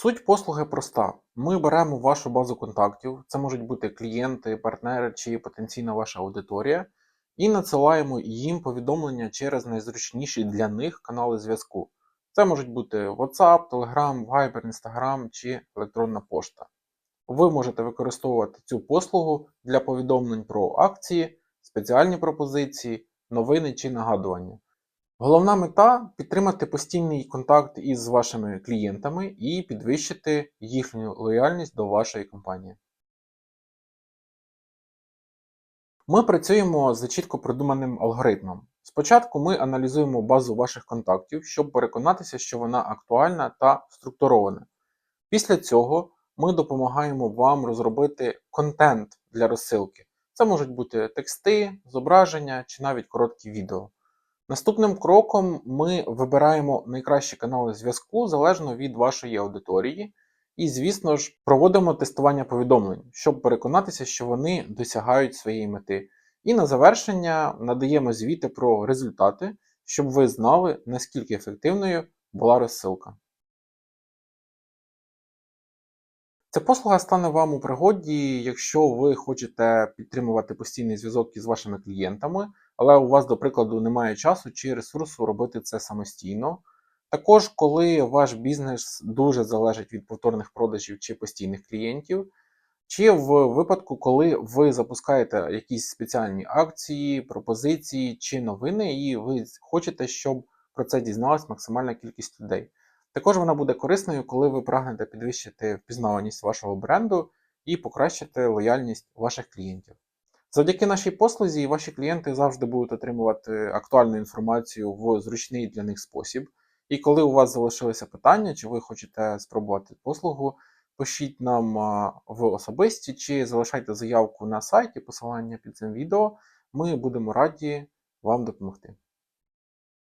Суть послуги проста. Ми беремо вашу базу контактів, це можуть бути клієнти, партнери чи потенційна ваша аудиторія, і надсилаємо їм повідомлення через найзручніші для них канали зв'язку. Це можуть бути WhatsApp, Telegram, Viber, Instagram чи електронна пошта. Ви можете використовувати цю послугу для повідомлень про акції, спеціальні пропозиції, новини чи нагадування. Головна мета підтримати постійний контакт із вашими клієнтами і підвищити їхню лояльність до вашої компанії. Ми працюємо за чітко продуманим алгоритмом. Спочатку ми аналізуємо базу ваших контактів, щоб переконатися, що вона актуальна та структурована. Після цього ми допомагаємо вам розробити контент для розсилки. Це можуть бути тексти, зображення чи навіть короткі відео. Наступним кроком ми вибираємо найкращі канали зв'язку залежно від вашої аудиторії, і, звісно ж, проводимо тестування повідомлень, щоб переконатися, що вони досягають своєї мети. І на завершення надаємо звіти про результати, щоб ви знали, наскільки ефективною була розсилка. Ця послуга стане вам у пригоді, якщо ви хочете підтримувати постійний зв'язок із вашими клієнтами, але у вас, до прикладу, немає часу чи ресурсу робити це самостійно. Також, коли ваш бізнес дуже залежить від повторних продажів чи постійних клієнтів, чи в випадку, коли ви запускаєте якісь спеціальні акції, пропозиції чи новини, і ви хочете, щоб про це дізналась максимальна кількість людей. Також вона буде корисною, коли ви прагнете підвищити впізнаваність вашого бренду і покращити лояльність ваших клієнтів. Завдяки нашій послузі ваші клієнти завжди будуть отримувати актуальну інформацію в зручний для них спосіб. І коли у вас залишилися питання, чи ви хочете спробувати послугу, пишіть нам в особисті чи залишайте заявку на сайті, посилання під цим відео. Ми будемо раді вам допомогти.